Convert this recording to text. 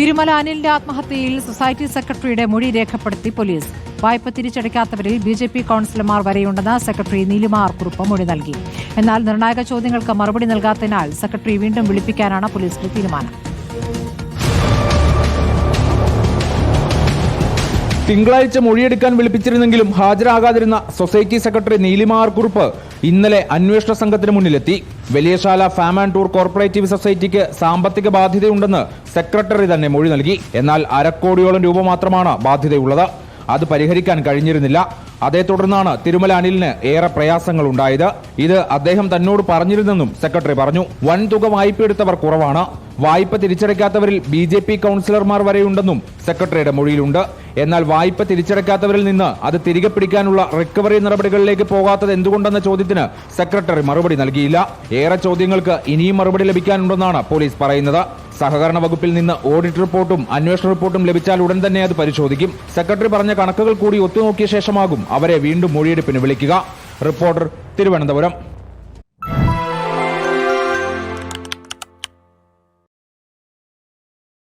Thirumala അനിലിന്റെ ആത്മഹത്യയിൽ society സെക്രട്ടറിയുടെ മൊഴി രേഖപ്പെടുത്തി പോലീസ്. വായ്പ തിരിച്ചടയ്ക്കാത്തവരിൽ ബി ജെ പി കൌൺസിലർമാർ വരെയുണ്ടെന്ന് സെക്രട്ടറി നീലിമാർ കുറുപ്പ് മൊഴി നൽകി. എന്നാൽ നിർണായക ചോദ്യങ്ങൾക്ക് മറുപടി നൽകാത്തതിനാൽ സെക്രട്ടറി വീണ്ടും വിളിപ്പിക്കാനാണ് പോലീസിന്റെ തീരുമാനം. തിങ്കളാഴ്ച മൊഴിയെടുക്കാൻ വിളിപ്പിച്ചിരുന്നെങ്കിലും ഹാജരാകാതിരുന്ന സൊസൈറ്റി സെക്രട്ടറി നീലിമാർ കുറുപ്പ് ഇന്നലെ അന്വേഷണ സംഘത്തിന് മുന്നിലെത്തി. Valiyasala farm and tour cooperative സൊസൈറ്റിക്ക് സാമ്പത്തിക ബാധ്യതയുണ്ടെന്ന് സെക്രട്ടറി തന്നെ മൊഴി നൽകി. എന്നാൽ അരക്കോടിയോളം രൂപ മാത്രമാണ് ബാധ്യതയുള്ളത്. അത് പരിഹരിക്കാൻ കഴിഞ്ഞിരുന്നില്ല. അതേ തുടർന്നാണ് തിരുമല അനിലിന് ഏറെ പ്രയാസങ്ങൾ ഉണ്ടായത് ഇത് അദ്ദേഹം തന്നോട് പറഞ്ഞിരുന്നെന്നും സെക്രട്ടറി പറഞ്ഞു. വൻതുക വായ്പയെടുത്തവർ കുറവാണ്. വായ്പ തിരിച്ചടയ്ക്കാത്തവരിൽ ബി ജെ പി കൗൺസിലർമാർ വരെയുണ്ടെന്നും സെക്രട്ടറിയുടെ മൊഴിയിലുണ്ട്. എന്നാൽ വായ്പ തിരിച്ചടക്കാത്തവരിൽ നിന്ന് അത് തിരികെ പിടിക്കാനുള്ള റിക്കവറി നടപടികളിലേക്ക് പോകാത്തത് എന്തുകൊണ്ടെന്ന ചോദ്യത്തിന് സെക്രട്ടറി മറുപടി നൽകിയില്ല. ഏറെ ചോദ്യങ്ങൾക്ക് ഇനിയും മറുപടി ലഭിക്കാനുണ്ടെന്നാണ് പോലീസ് പറയുന്നത്. സഹകരണ വകുപ്പിൽ നിന്ന് ഓഡിറ്റ് റിപ്പോർട്ടും അന്വേഷണ റിപ്പോർട്ടും ലഭിച്ചാൽ ഉടൻ തന്നെ അത് പരിശോധിക്കും. സെക്രട്ടറി പറഞ്ഞ കണക്കുകൾ കൂടി ഒത്തുനോക്കിയ ശേഷമാകും അവരെ വീണ്ടും മൊഴിയെടുപ്പിന് വിളിക്കുക. റിപ്പോർട്ടർ തിരുവനന്തപുരം.